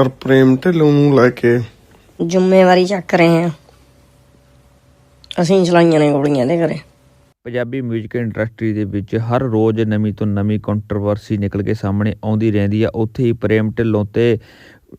ਯਾਰ ਪ੍ਰੇਮ ਢਿੱਲੋਂ ਨੂੰ ਲੈ ਕੇ। ਜ਼ਿੰਮੇਵਾਰੀ ਚੱਕ ਰਹੇ ਹਾਂ। ਅਸੀਂ ਚਲਾਈਆਂ ਨੇ ਗੋਲੀਆਂ ਦੇ ਘਰੇ। ਪੰਜਾਬੀ 뮤직 ਇੰਡਸਟਰੀ ਦੇ ਵਿੱਚ ਹਰ ਰੋਜ਼ ਨਵੀਂ ਤੋਂ ਨਵੀਂ ਕੰਟਰੋਵਰਸੀ ਨਿਕਲ ਕੇ ਸਾਹਮਣੇ ਆਉਂਦੀ ਰਹਿੰਦੀ ਆ। ਉੱਥੇ ਹੀ ਪ੍ਰੇਮ ਢਿੱਲੋਂ ਤੇ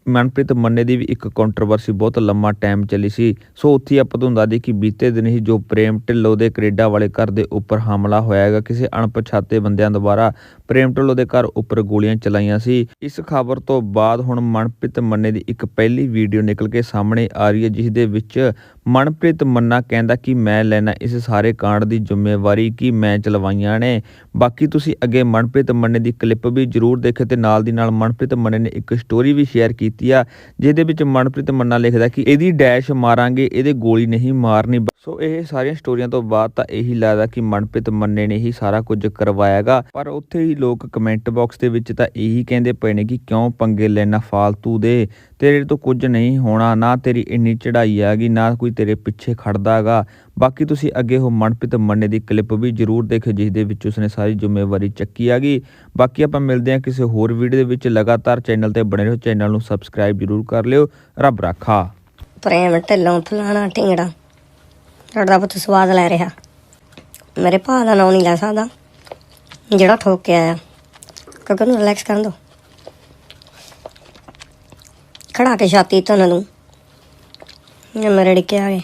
ਮਨਪ੍ਰੀਤ ਮੰਨੇ ਦੀ ਵੀ ਇੱਕ ਕੰਟਰੋਵਰਸੀ ਬਹੁਤ ਲੰਮਾ ਟਾਈਮ ਚੱਲੀ ਸੀ। ਸੋ ਉੱਥੇ ਆਪਾਂ ਤੁਹਾਨੂੰ ਦੱਸ ਦਈਏ ਕਿ ਬੀਤੇ ਦਿਨ ਹੀ ਜੋ ਪ੍ਰੇਮ ਢਿੱਲੋਂ ਦੇ ਕੈਨੇਡਾ ਵਾਲੇ ਘਰ ਦੇ ਉੱਪਰ ਹਮਲਾ ਹੋਇਆ ਹੈਗਾ, ਕਿਸੇ ਅਣਪਛਾਤੇ ਬੰਦਿਆਂ ਦੁਆਰਾ ਪ੍ਰੇਮ ਢਿੱਲੋਂ ਦੇ ਘਰ ਉੱਪਰ ਗੋਲੀਆਂ ਚਲਾਈਆਂ ਸੀ। ਇਸ ਖਬਰ ਤੋਂ ਬਾਅਦ ਹੁਣ ਮਨਪ੍ਰੀਤ ਮੰਨੇ ਦੀ ਇੱਕ ਪਹਿਲੀ ਵੀਡੀਓ ਨਿਕਲ ਕੇ ਸਾਹਮਣੇ ਆ ਰਹੀ ਹੈ ਜਿਸ ਦੇ ਵਿੱਚ ਮਨਪ੍ਰੀਤ ਮੰਨਾ ਕਹਿੰਦਾ ਕਿ ਮੈਂ ਲੈਣਾ ਇਸ ਸਾਰੇ ਕਾਂਡ ਦੀ ਜ਼ਿੰਮੇਵਾਰੀ ਕਿ ਮੈਂ ਚਲਵਾਈਆਂ ਨੇ। ਬਾਕੀ ਤੁਸੀਂ ਅੱਗੇ ਮਨਪ੍ਰੀਤ ਮੰਨੇ ਦੀ ਕਲਿੱਪ ਵੀ ਜਰੂਰ ਦੇਖਿਓ ਤੇ ਨਾਲ ਦੀ ਨਾਲ ਮਨਪ੍ਰੀਤ ਮੰਨੇ ਨੇ ਇੱਕ ਸਟੋਰੀ ਵੀ ਸ਼ੇਅਰ ਕੀਤੀ ਆ, ਜਿਹਦੇ ਵਿੱਚ ਮਨਪ੍ਰੀਤ ਮੰਨਾ ਲਿਖਦਾ ਕਿ ਇਹਦੀ ਡੈਸ਼ ਮਾਰਾਂਗੇ, ਇਹਦੇ ਗੋਲੀ ਨਹੀਂ ਮਾਰਨੀ। ਸੋ ਇਹ ਸਾਰੀਆਂ ਸਟੋਰੀਆਂ ਤੋਂ ਬਾਅਦ ਤਾਂ ਇਹੀ ਲੱਗਦਾ ਕਿ ਮਨਪ੍ਰੀਤ ਮੰਨੇ ਨੇ ਹੀ ਸਾਰਾ ਕੁਝ ਕਰਵਾਇਆਗਾ। ਪਰ ਉੱਥੇ ਹੀ ਲੋਕ ਕਮੈਂਟ ਬਾਕਸ ਦੇ ਵਿੱਚ ਤਾਂ ਇਹੀ ਕਹਿੰਦੇ ਪਏ ਨੇ ਕਿ ਕਿਉਂ ਪੰਗੇ ਲੈਣਾ ਫਾਲਤੂ ਦੇ? ਤੇਰੇ ਤੋਂ ਕੁਝ ਨਹੀਂ ਹੋਣਾ, ਨਾ ਤੇਰੀ ਇੰਨੀ ਚੜ੍ਹਾਈ ਹੈਗੀ, ਨਾ ਕੋਈ ਤੇਰੇ ਪਿੱਛੇ ਖੜਦਾ ਹੈਗਾ। ਬਾਕੀ ਤੁਸੀਂ ਅੱਗੇ ਉਹ ਮਨਪ੍ਰੀਤ ਮੰਨੇ ਦੀ ਕਲਿੱਪ ਵੀ ਜਰੂਰ ਦੇਖਿਓ, ਜਿਸ ਦੇ ਵਿੱਚ ਉਸਨੇ ਸਾਰੀ ਜ਼ਿੰਮੇਵਾਰੀ ਚੱਕੀ ਹੈਗੀ। ਬਾਕੀ ਆਪਾਂ ਮਿਲਦੇ ਹਾਂ ਕਿਸੇ ਹੋਰ ਵੀਡੀਓ ਦੇ ਵਿੱਚ। ਲਗਾਤਾਰ ਚੈਨਲ ਤੇ ਬਣੇ ਰਹੋ ਚੈਨਲ ਨੂੰ ਸਬਸਕ੍ਰਾਈਬ ਜਰੂਰ ਕਰ ਲਿਓ। ਰੱਬ ਰਾਖਾ। ਪ੍ਰੇਮ ਢਿੱਲੋਂ ਫਲਾਣਾ ਢਿੰਗੜਾ, ਤੁਹਾਡਾ ਪੁੱਤ ਸਵਾਦ ਲੈ ਰਿਹਾ। ਮੇਰੇ ਭਾ ਦਾ ਨਾਂ ਨਹੀਂ ਲੈ ਸਕਦਾ, ਜਿਹੜਾ ਠੋਕ ਕੇ ਆਇਆ। ਕਿਉਂਕਿ ਉਹਨੂੰ ਰਿਲੈਕਸ ਕਰਨ ਦੋ ਖੜਾ ਕੇ ਛਾਤੀ ਧਨ ਨੂੰ। ਇਹ ਮੇਰੇ ਆ ਗਏ।